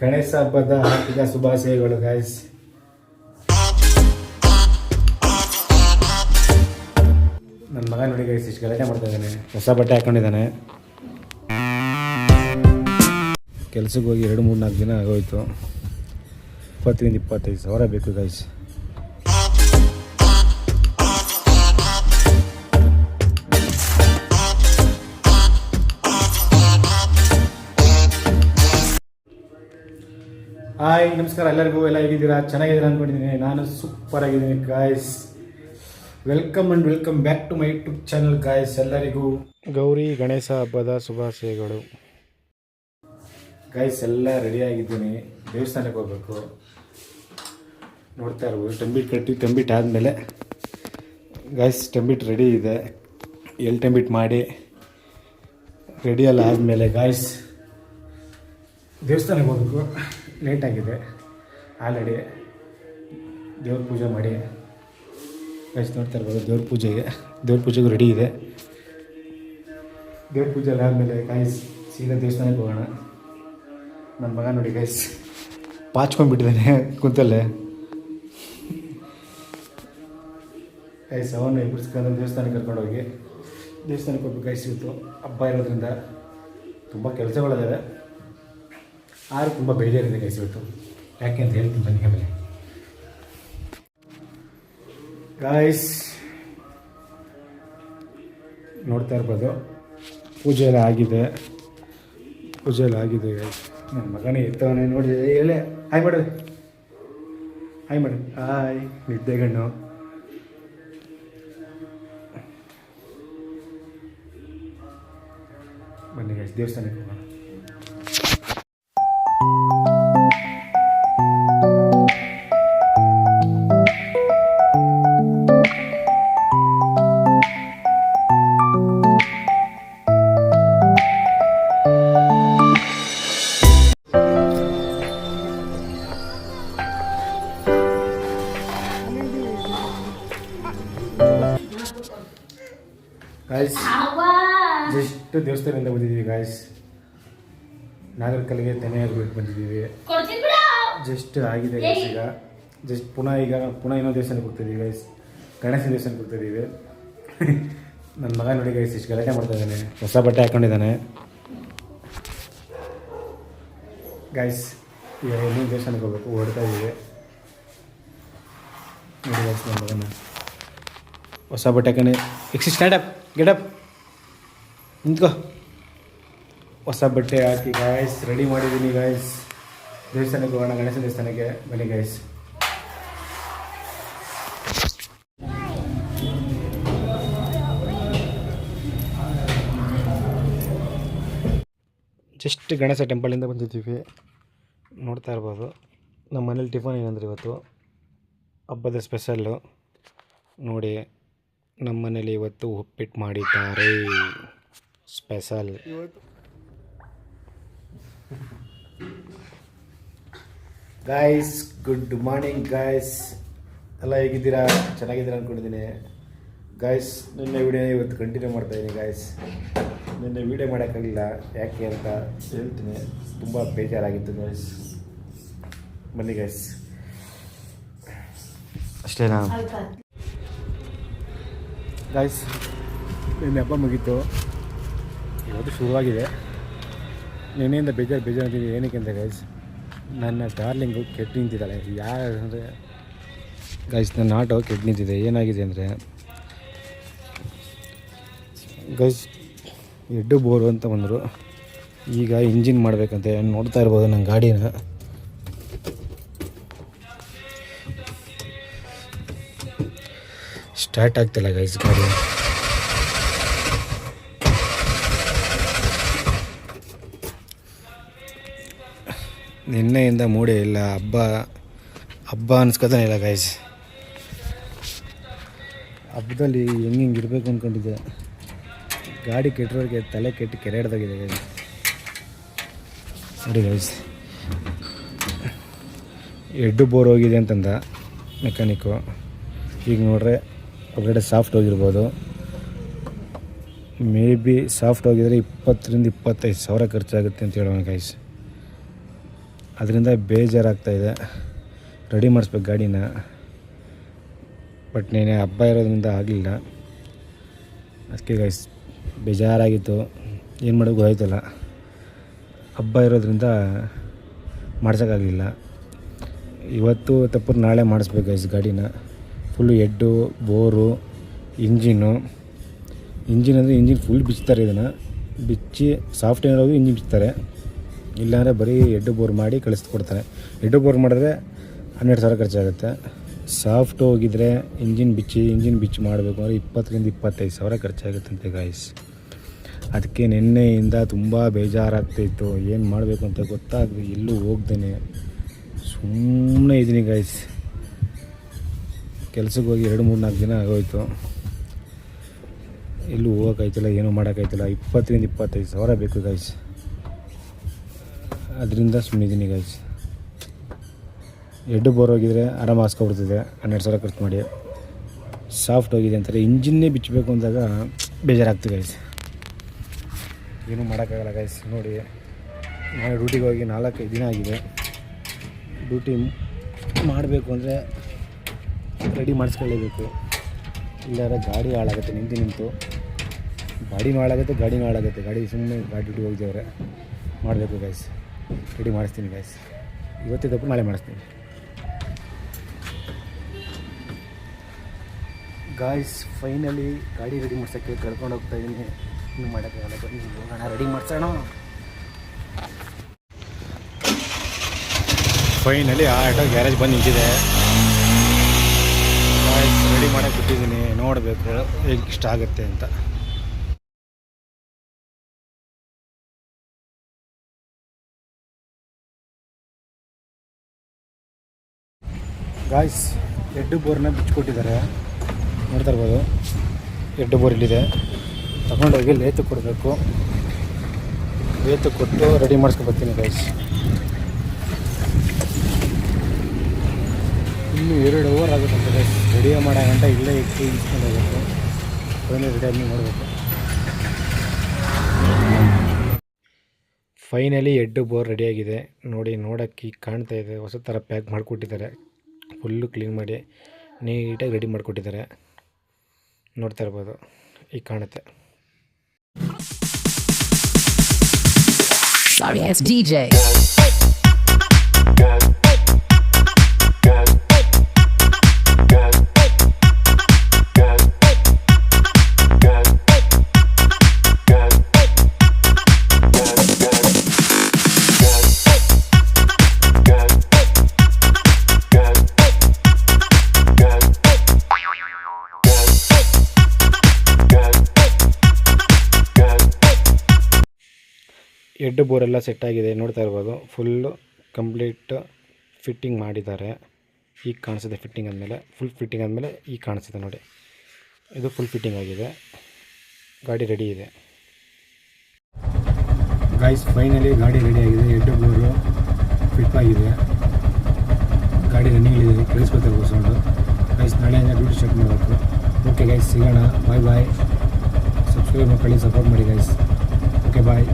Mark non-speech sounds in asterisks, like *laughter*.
ಗಣೇಶ ಹಬ್ಬದ ಹಾರ್ದಿಕ ಶುಭಾಶಯಗಳು ಗಾಯ್ಸ್ ನನ್ನ ಮಗ ನೋಡಿ ಗೈಸ್ ಇಷ್ಟು ಗಲಾಟೆ ಮಾಡ್ತಾ ಇದ್ದಾನೆ. ಹೊಸ ಬಟ್ಟೆ ಹಾಕೊಂಡಿದ್ದಾನೆ. ಕೆಲ್ಸಕ್ಕೆ ಹೋಗಿ ಎರಡು ಮೂರು ನಾಲ್ಕು ದಿನ ಆಗೋಯ್ತು. ಇಪ್ಪತ್ತರಿಂದ ಇಪ್ಪತ್ತೈದು ಸಾವಿರ ಬೇಕು ಗೈಸ್ ಹಾಯ್ ನಮಸ್ಕಾರ ಎಲ್ಲರಿಗೂ. ಎಲ್ಲ ಹೇಗಿದ್ದೀರಾ? ಚೆನ್ನಾಗಿದ್ದೀರಾ ಅಂದ್ಕೊಂಡಿದ್ದೀನಿ. ನಾನು ಸೂಪರ್ ಆಗಿದ್ದೀನಿ guys welcome and welcome back to my YouTube channel guys ಎಲ್ಲರಿಗೂ. ಗೌರಿ ಗಣೇಶ ಹಬ್ಬದ ಶುಭಾಶಯಗಳು. ಗಾಯ್ಸ್ ಎಲ್ಲ ರೆಡಿ ಆಗಿದ್ದೀನಿ. ದೇವಸ್ಥಾನಕ್ಕೆ ಹೋಗ್ಬೇಕು. ನೋಡ್ತಾ ಇರ್ಬೋದು. ಟಂಬಿಟ್ ಕಟ್ಟಿ ಟೆಂಬಿಟ್ ಆದಮೇಲೆ ಗಾಯ್ಸ್ ಟೆಂಬಿಟ್ ರೆಡಿ ಇದೆ. ಎಲ್ ಟೆಂಬಿಟ್ ಮಾಡಿ ರೆಡಿ ಎಲ್ಲ ಆದಮೇಲೆ ಗಾಯ್ಸ್ ದೇವಸ್ಥಾನಕ್ಕೆ ಹೋಗ್ಬೇಕು. ಲೇಟ್ ಆಗಿದೆ. ಆಲ್ರೆಡಿ ದೇವ್ರ ಪೂಜೆ ಮಾಡಿ. ಗೈಸ್ ನೋಡ್ತಾ ಇರ್ಬೋದು, ದೇವ್ರ ಪೂಜೆಗೆ ದೇವ್ರ ಪೂಜೆಗೂ ರೆಡಿ ಇದೆ. ದೇವ್ರ ಪೂಜೆ ಎಲ್ಲ ಆದಮೇಲೆ ಗೈಸ್ ಸೀದಾ ದೇವಸ್ಥಾನಕ್ಕೆ ಹೋಗೋಣ. ನನ್ನ ಮಗ ನೋಡಿ ಗೈಸ್ ಪಾಚ್ಕೊಂಡ್ಬಿಟ್ಟಿದ್ದಾನೆ ಕೂತಲ್ಲೇ. ಗೈಸ್ ಅವನು ಇಬ್ಬರಿಸ್ಕೊಂಡು ದೇವಸ್ಥಾನಕ್ಕೆ ಕರ್ಕೊಂಡು ಹೋಗಿ. ದೇವಸ್ಥಾನಕ್ಕೆ ಹೋಗ್ಬೇಕು ಗೈಸ್ ಹಬ್ಬ ಇರೋದ್ರಿಂದ ತುಂಬ ಕೆಲಸಗಳಿದ್ದಾವೆ ಆರು ತುಂಬ ಬೇಜಾರಿದೆ ಗೈಸ್ ಯಾಕೆ ಅಂತ ಹೇಳ್ತೀನಿ, ಬನ್ನಿ ಆಮೇಲೆ. ಗಾಯ್ಸ್ ನೋಡ್ತಾ ಇರ್ಬೋದು, ಪೂಜೆ ಎಲ್ಲ ಆಗಿದೆ. ಪೂಜೆ ಎಲ್ಲ ಆಗಿದೆ ನನ್ನ ಮಗನೇ ಎತ್ತವನೇ ನೋಡಿ ಹೇಳೇ. ಹಾಯ್ ಮಾಡು ಹಾಯ್ ಮಾಡು ಹಾಯ್ ನಿದ್ದೆಗಣ್ಣು ಬನ್ನಿ ಗಾಯ್ಸ್ ದೇವಸ್ಥಾನಕ್ಕೆ ಹೋಗೋಣ. ದೇವಸ್ಥಾನದಿಂದ ಬಂದಿದ್ದೀವಿ ಗಾಯ್ಸ್ ನಾಗರಕಲ್ಲಿಗೆ ತೆನೆ ಆಗ್ಬಿಟ್ಟು ಬಂದಿದ್ದೀವಿ. ಜಸ್ಟ್ ಆಗಿದೆ ಗೈಸ್ ಈಗ. ಜಸ್ಟ್ ಪುನಃ ಈಗ ಪುನಃ ಇನ್ನೊಂದು ದೇವಸ್ಥಾನಕ್ಕೆ ಹೋಗ್ತಿದ್ದೀವಿ ಗೈಸ್ ಗಣೇಶನ ದೇವಸ್ಥಾನಕ್ಕೆ ಹೋಗ್ತಿದ್ದೀವಿ. *laughs* ನನ್ನ ಮಗ ನೋಡಿ ಗೈಸ್ ಇಷ್ಟು ಗಲಾಟೆ ಮಾಡ್ತಾ ಇದ್ದಾನೆ. ಹೊಸ ಬಟ್ಟೆ ಹಾಕೊಂಡಿದ್ದಾನೆ. ಗೈಸ್ ಈಗ ಇನ್ನೊಂದು ದೇವಸ್ಥಾನಕ್ಕೆ ಹೋಗ್ಬೇಕು. ಓಡ್ತಾ ಇದ್ದೀವಿ. ನೋಡಿ ಗೈಸ್ ನನ್ನ ಮಗನ. ಹೊಸ ಬಟ್ಟೆ ಹಾಕೊಂಡು. ಎಕ್ಸಿ ಸ್ಟ್ಯಾಂಡಪ್ ಗೆಟಪ್ ನಿಂತ್ಕೋ. ಹೊಸ ಬಟ್ಟೆ ಹಾಕಿ ಗಾಯ್ಸ್ ರೆಡಿ ಮಾಡಿದ್ದೀನಿ ಗಾಯ್ಸ್ ದೇವಸ್ಥಾನಕ್ಕೆ ಹೋಗೋಣ, ಗಣೇಶ ದೇವಸ್ಥಾನಕ್ಕೆ ಬನ್ನಿ ಗಾಯ್ಸ್ ಜಸ್ಟ್ ಗಣೇಶ ಟೆಂಪಲಿಂದ ಬಂದಿದ್ದೀವಿ. ನೋಡ್ತಾ ಇರ್ಬೋದು. ನಮ್ಮ ಮನೇಲಿ ಟಿಫನ್ ಏನಂದ್ರೆ ಇವತ್ತು? ಹಬ್ಬದ ಸ್ಪೆಷಲ್ಲು ನೋಡಿ, ನಮ್ಮ ಮನೇಲಿ ಇವತ್ತು ಉಪ್ಪಿಟ್ಟು ಮಾಡಿದ್ದಾರೆ. Special guys good morning guys ಎಲ್ಲ ಹೇಗಿದ್ದೀರಾ? ಚೆನ್ನಾಗಿದ್ದೀರಾ ಅಂದ್ಕೊಂಡಿದ್ದೀನಿ ಗಾಯ್ಸ್ ನಿನ್ನೆ ವಿಡಿಯೋ ಇವತ್ತು ಕಂಟಿನ್ಯೂ ಮಾಡ್ತಾ ಇದ್ದೀನಿ ಗಾಯ್ಸ್ ನಿನ್ನೆ ವಿಡಿಯೋ ಮಾಡೋಕ್ಕಾಗಲಿಲ್ಲ. ಯಾಕೆ ಅಂತ ಹೇಳ್ತೀನಿ. ತುಂಬ ಬೇಜಾರಾಗಿತ್ತು ಗಾಯ್ಸ್ ಬನ್ನಿ ಗಾಯ್ಸ್ ಅಷ್ಟೇನಾ? ಗಾಯ್ಸ್ ನಿನ್ನೆ ಹಬ್ಬ ಮುಗೀತು. ಇವತ್ತು ಶುರುವಾಗಿದೆ. ನಿನ್ನೆಯಿಂದ ಬೇಜಾರು ಬೇಜಾರು ಅಂತಿದ್ದೀನಿ ಏನಕ್ಕೆ ಅಂತ ಗೈಸ್ ನನ್ನ ಡಾರ್ಲಿಂಗು ಕೆಟ್ಟು ನಿಂತಿದ್ದಾಳೆ. ಯಾರು ಅಂದರೆ ಗೈಸ್ ನನ್ನ ಆಟೋ ಕೆಟ್ಟು ನಿಂತಿದೆ. ಏನಾಗಿದೆ ಅಂದರೆ ಗೈಸ್ ಎಡ್ಡು ಬೋರು ಅಂತ ಬಂದರು. ಈಗ ಇಂಜಿನ್ ಮಾಡಬೇಕಂತೆ. ನೋಡ್ತಾ ಇರ್ಬೋದು ನನ್ನ ಗಾಡಿನ. ಸ್ಟಾರ್ಟ್ ಆಗ್ತಿಲ್ಲ ಗೈಸ್ ಗಾಡಿ. ನಿನ್ನೆಯಿಂದ ಮೂಡೇ ಇಲ್ಲ. ಹಬ್ಬ ಹಬ್ಬ ಅನ್ಸ್ಕೊತಾನೆ ಇಲ್ಲ ಗೈಸ್ ಹಬ್ಬದಲ್ಲಿ ಹೆಂಗೆ ಹಿಂಗೆ ಇರಬೇಕು ಅಂದ್ಕೊಂಡಿದ್ದೆ ಗಾಡಿ ಕೆಟ್ಟರೋರಿಗೆ ತಲೆ ಕೆಟ್ಟು ಕೆರೆ ಹಿಡ್ದಾಗಿದೆ ಗೈಸ್ ನೋಡಿ ಗೈಸ್ ಎಡ್ಡು ಬೋರ್ ಹೋಗಿದೆ ಅಂತಂದ ಮೆಕ್ಯಾನಿಕ್ಕು. ಈಗ ನೋಡ್ರೆ, ಒಳಗಡೆ ಸಾಫ್ಟ್ ಹೋಗಿರ್ಬೋದು. ಮೇ ಬಿ ಸಾಫ್ಟ್ ಹೋಗಿದ್ರೆ ಇಪ್ಪತ್ತರಿಂದ ಇಪ್ಪತ್ತೈದು ಸಾವಿರ ಖರ್ಚಾಗುತ್ತೆ ಅಂತ ಹೇಳೋಣ ಗೈಸ್ ಅದರಿಂದ ಬೇಜಾರಾಗ್ತಾಯಿದೆ ರೆಡಿ ಮಾಡಿಸ್ಬೇಕು ಗಾಡಿನ. ಬಟ್ ನೀನೆ ಹಬ್ಬ ಇರೋದ್ರಿಂದ ಆಗಲಿಲ್ಲ. ಅದಕ್ಕೆ ಗೈಸ್ ಬೇಜಾರಾಗಿತ್ತು. ಏನು ಮಾಡೋದು ಗೊತ್ತಾಯ್ತಲ್ಲ. ಹಬ್ಬ ಇರೋದ್ರಿಂದ ಮಾಡ್ಸೋಕ್ಕಾಗಲಿಲ್ಲ. ಇವತ್ತು ತಪ್ಪು ನಾಳೆ ಮಾಡಿಸ್ಬೇಕು ಗೈಸ್ ಗಾಡಿನ. Full head bore engine engine ಅಂದರೆ ಇಂಜಿನ್ ಫುಲ್ ಬಿಚ್ತಾರೆ ಇದನ್ನು. ಬಿಚ್ಚಿ ಸಾಫ್ಟ್ ಏನಾದ್ರು ಇಂಜಿನ್ ಬಿಚ್ತಾರೆ. ಇಲ್ಲಾಂದರೆ ಬರೀ ಎಡ್ಡು ಬೋರ್ ಮಾಡಿ ಕಳಿಸ್ಕೊಡ್ತಾರೆ ಎಡ್ಡು ಬೋರ್ ಮಾಡಿದ್ರೆ ಹನ್ನೆರಡು ಸಾವಿರ ಖರ್ಚಾಗುತ್ತೆ. ಸಾಫ್ಟ್ ಹೋಗಿದ್ರೆ ಇಂಜಿನ್ ಬಿಚ್ಚಿ ಇಂಜಿನ್ ಬಿಚ್ಚಿ ಮಾಡಬೇಕು ಅಂದರೆ ಇಪ್ಪತ್ತರಿಂದ ಇಪ್ಪತ್ತೈದು ಸಾವಿರ ಖರ್ಚಾಗುತ್ತಂತೆ ಗಾಯ್ಸ್ ಅದಕ್ಕೆ ನಿನ್ನೆಯಿಂದ ತುಂಬ ಬೇಜಾರಾಗ್ತಾಯಿತ್ತು ಏನು ಮಾಡಬೇಕು ಅಂತ ಗೊತ್ತಾಗದೆ ಎಲ್ಲೂ ಹೋಗ್ದೇನೆ. ಸುಮ್ಮನೆ ಇದ್ದೀನಿ ಗಾಯ್ಸ್ ಕೆಲಸಕ್ಕೆ ಹೋಗಿ ಎರಡು, ಮೂರು, ನಾಲ್ಕು ದಿನ ಆಗೋಯ್ತು. ಎಲ್ಲೂ ಹೋಗೋಕ್ಕಾಯ್ತಿಲ್ಲ, ಏನೂ ಮಾಡೋಕ್ಕಾಯ್ತಿಲ್ಲ. ಇಪ್ಪತ್ತರಿಂದ ಇಪ್ಪತ್ತೈದು ಸಾವಿರ ಬೇಕು ಗಾಯ್ಸ್ ಅದರಿಂದ ಸುಮ್ಮನಿದ್ದೀನಿ ಗೈಸ್ ಎಡ್ಡು ಬೋರ್ ಹೋಗಿದ್ರೆ ಆರಾಮ ಹಾಸ್ಕೊಬಿಡ್ತಿದೆ ಹನ್ನೆರಡು ಸಾವಿರ ಖರ್ಚು ಮಾಡಿ. ಸಾಫ್ಟ್ ಹೋಗಿದೆ ಅಂತಾರೆ. ಇಂಜಿನ್ನೇ ಬಿಚ್ಚಬೇಕು ಅಂದಾಗ ಬೇಜಾರಾಗ್ತದೆ ಗೈಸ್ ಏನು ಮಾಡೋಕ್ಕಾಗಲ್ಲ ಗೈಸ್ ನೋಡಿ ನಾನು ಡ್ಯೂಟಿಗೆ ಹೋಗಿ ನಾಲ್ಕೈದು ದಿನ ಆಗಿದೆ. ಡ್ಯೂಟಿ ಮಾಡಬೇಕು ಅಂದರೆ ರೆಡಿ ಮಾಡಿಸ್ಕೊಳ್ಳೇಬೇಕು. ಇಲ್ಲಾದ್ರೆ ಗಾಡಿ ಹಾಳಾಗುತ್ತೆ. ನಿಂತು ನಿಂತು. ಗಾಡಿನೂ ಹಾಳಾಗುತ್ತೆ ಗಾಡಿನೂ ಹಾಳಾಗುತ್ತೆ. ಗಾಡಿ ಸುಮ್ಮನೆ ಗಾಡಿ ಡ್ಯೂಟಿ ಹೋಗಿದ್ದೇವ್ರೆ ಮಾಡಬೇಕು ಗೈಸ್ ರೆಡಿ ಮಾಡಿಸ್ತೀನಿ ಗೈಸ್ ಇವತ್ತಿದ್ದಪ್ಪ ನಾಳೆ ಮಾಡಿಸ್ತೀನಿ. ಗಾಯ್ಸ್ ಫೈನಲಿ ಗಾಡಿ ರೆಡಿ ಮಾಡ್ಸೋಕ್ಕೆ ಕರ್ಕೊಂಡು ಹೋಗ್ತಾ ಇದ್ದೀನಿ ಇನ್ನು ಮಾಡೋಕ್ಕಾಗಲ್ಲ ಬನ್ನಿ ಹೋಗೋಣ ರೆಡಿ ಮಾಡ್ಸೋಣ. ಫೈನಲಿ ಆಟೋ ಗ್ಯಾರೇಜ್ ಬಂದು ನಿಂತಿದೆ. ಗಾಯ್ಸ್ ರೆಡಿ ಮಾಡೋಕ್ಕೆ ಬಿಟ್ಟಿದ್ದೀನಿ. ನೋಡಬೇಕು ಹೇಗೆ ಇಷ್ಟ ಆಗುತ್ತೆ ಅಂತ. ಗಾಯ್ಸ್ ಎಡ್ಡು ಬೋರ್ನ ಬಿಚ್ಚಿಕೊಟ್ಟಿದ್ದಾರೆ. ನೋಡ್ತಾ ಇರ್ಬೋದು. ಎಡ್ಡು ಬೋರ್ ಇಲ್ಲಿದೆ. ತಗೊಂಡೋಗಿ ಲೇತು ಕೊಡಬೇಕು. ಲೇತು ಕೊಟ್ಟು ರೆಡಿ ಮಾಡಿಸ್ಕೊಬರ್ತೀನಿ ಗಾಯ್ಸ್ ಇನ್ನು ಎರಡು ಓವರ್ ಆಗುತ್ತೆ ಗಾಯ್ಸ್ ರೆಡಿ ಮಾಡೋ ಗಂಟ ಇಲ್ಲೇ ಇಟ್ಟು ಇಟ್ಕೊಂಡು ಹೋಗ್ಬೇಕು. ಫೈನಲ್ ರೆಡಿ ಆಗಿ ನೋಡಬೇಕು. ಫೈನಲಿ ಎಡ್ಡು ಬೋರ್ ರೆಡಿಯಾಗಿದೆ ನೋಡಿ ನೋಡೋಕ್ಕೆ ಕಾಣ್ತಾ ಇದೆ. ಹೊಸ ಥರ ಪ್ಯಾಕ್ ಮಾಡಿಕೊಟ್ಟಿದ್ದಾರೆ. ಫುಲ್ಲು ಕ್ಲೀನ್ ಮಾಡಿ ನೀಟಾಗಿ ರೆಡಿ ಮಾಡಿಕೊಟ್ಟಿದ್ದಾರೆ ನೋಡ್ತಾ ಇರ್ಬೋದು ಈಗ ಕಾಣುತ್ತೆ Sorry it's DJ. ಎಡ್ಡು ಬೋರೆಲ್ಲ ಸೆಟ್ ಆಗಿದೆ, ನೋಡ್ತಾ ಇರ್ಬೋದು. ಫುಲ್ಲು ಕಂಪ್ಲೀಟ್ ಫಿಟ್ಟಿಂಗ್ ಮಾಡಿದ್ದಾರೆ. ಈಗ ಕಾಣಿಸುತ್ತೆ ಫಿಟ್ಟಿಂಗ್ ಆದಮೇಲೆ ಫುಲ್ ಫಿಟ್ಟಿಂಗ್ ಆದಮೇಲೆ ಈಗ ಕಾಣಿಸುತ್ತೆ ನೋಡಿ. ಇದು ಫುಲ್ ಫಿಟ್ಟಿಂಗ್ ಆಗಿದೆ. ಗಾಡಿ ರೆಡಿ ಇದೆ. ಗಾಯ್ಸ್ ಫೈನಲಿ ಗಾಡಿ ರೆಡಿ ಆಗಿದೆ. ಎಡ್ ಬೋರು ಫಿಟ್ ಆಗಿದೆ. ಗಾಡಿ ರನ್ನಿಂಗ್ ಇದೆ. ಸೌಂಡು ಗೈಸ್ ನಾಳೆಯಿಂದ ಡ್ಯೂಟಿ ಸ್ಟಾರ್ಟ್ ಮಾಡಬೇಕು. ಓಕೆ ಗೈಸ್ ಸಿಗೋಣ. ಬಾಯ್ ಬಾಯ್ ಸಬ್ಸ್ಕ್ರೈಬ್ ಮಾಡ್ಕೊಳ್ಳಿ ಸಪೋರ್ಟ್ ಮಾಡಿ ಗೈಸ್ ಓಕೆ ಬಾಯ್